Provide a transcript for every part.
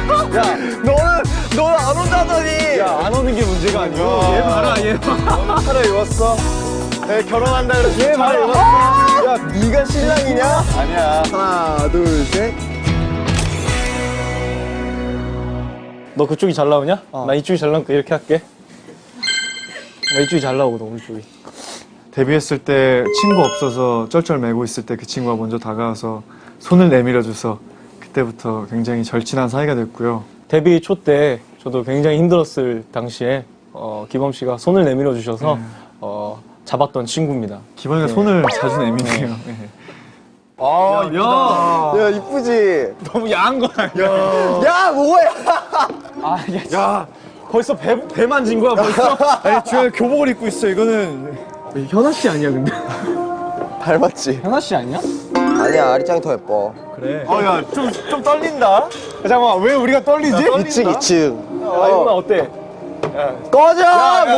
너는 너는 안 온다더니. 야 안 오는 게 문제가 아니고. 얘 봐라 얘. 차라리 왔어. 내 결혼한다 그래서 얘 봐라 왔어. 야 네가 신랑이냐? 아니야. 하나 둘 셋. 너 그쪽이 잘 나오냐? 나 이쪽이 잘 나오니까 이렇게 할게. 나 이쪽이 잘 나오거든, 오른쪽이. 데뷔했을 때 친구 없어서 쩔쩔 매고 있을 때 그 친구가 먼저 다가와서 손을 내밀어줘서 그때부터 굉장히 절친한 사이가 됐고요. 데뷔 초 때 저도 굉장히 힘들었을 당시에 어, 기범 씨가 손을 내밀어 주셔서 어, 잡았던 친구입니다. 기범이가 손을 자주 내미네요. 네. 아 야. 야 이쁘지. 너무 야한 거 아니야? 야 뭐야? 아, 야, 야, 벌써 배, 배 만진 거야, 벌써? 아니 주연이 교복을 입고 있어. 이거는 현아 씨 아니야, 근데? 닮았지. 현아 씨 아니야? 아니야 아리짱이 더 예뻐. 그래. 아야좀 좀 떨린다. 잠깐만 왜 우리가 떨리지? 2층 2층. 아, 현아 어때? 꺼져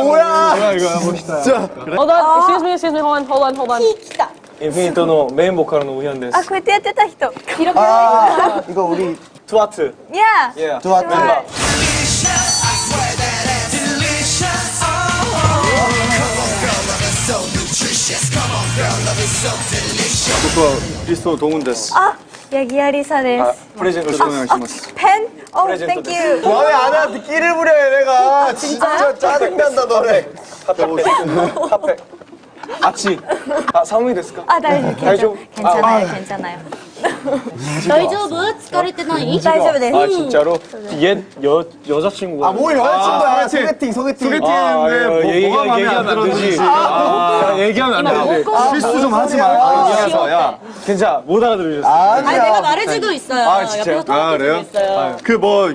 뭐야? 뭐야 이거 멋있다. 진짜. Hold on, excuse me, excuse me, hold on, hold on, hold on. 来た 인피니토노 메인 보컬のウヒョンですあ。こうやってやってた人記録 아 이거 우리 투아트. 야 いや。 두아 멤버. 크리스토 동훈 데스. あヤギアリサです 프레젠토. ペンお 프레젠토 Thank you 마음에 안 와도 끼를 부려 얘네가 진짜 짜증난다 너네. 카페. 아치. 아, 사무이 ですか?あ大丈夫大丈夫괜찮아요 괜찮아요 大丈夫疲れてない大丈夫です 아, 진짜로? 옛 여, 여자친구가. 아뭘 여자친구야 소개팅 소개팅. 소개팅. 아, 했는데 이거 뭐, 뭐가 마음에 안 얘기하면 안 되지. 들었는지. 아, 얘기하면 안 되는데. 실수 좀 하지 마. 알아서, 야. 괜찮아. 못 알아들으셨어. 아니 아니야. 내가 말해주고 있어요 아, 진짜요? 옆에서 아 토마토 그래요? 주고 있어요 그 뭐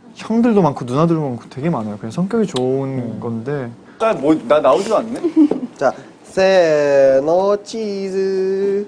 형들도 많고 누나들도 많고 되게 많아요. 그냥 성격이 좋은 건데 뭐나 나오지도 않네. 자 세노 치즈.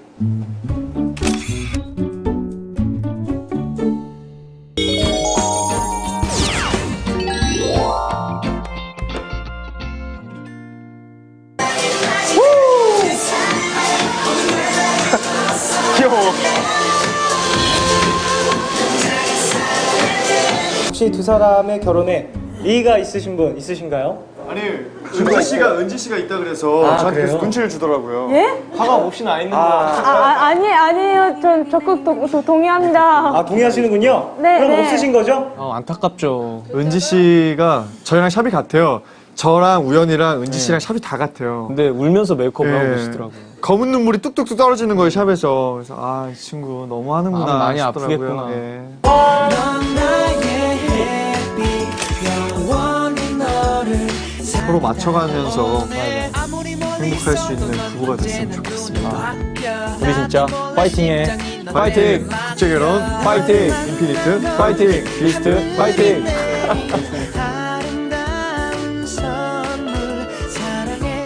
혹시 두 사람의 결혼에 이의가 있으신 분 있으신가요? 아니 은지 씨가 은지 씨가 있다 그래서 아, 저한테 계속 그래요? 눈치를 주더라고요. 화가 몹시 나 있는 거야. 아, 아니, 아니에요. 전 적극 도, 도, 동의합니다. 아 동의하시는군요. 네, 그럼 네. 없으신 거죠? 어, 안타깝죠. 은지 씨가 저희랑 샵이 같아요. 저랑 우연이랑 은지 씨랑 샵이 다 같아요. 근데 울면서 메이크업을 예. 하고 계시더라고요. 검은 눈물이 뚝뚝뚝 떨어지는 거예요 샵에서. 그래서 아이 친구 너무 하는구나 마음 많이 싶더라고요. 아프겠구나. 예. 서로 맞춰가면서 행복할 수 있는 부부가 됐으면 좋겠습니다. 우리 진짜 파이팅해. 파이팅! 국제 결혼 파이팅! 인피니트 파이팅! 리스트 파이팅! 아름다운 선물 사랑해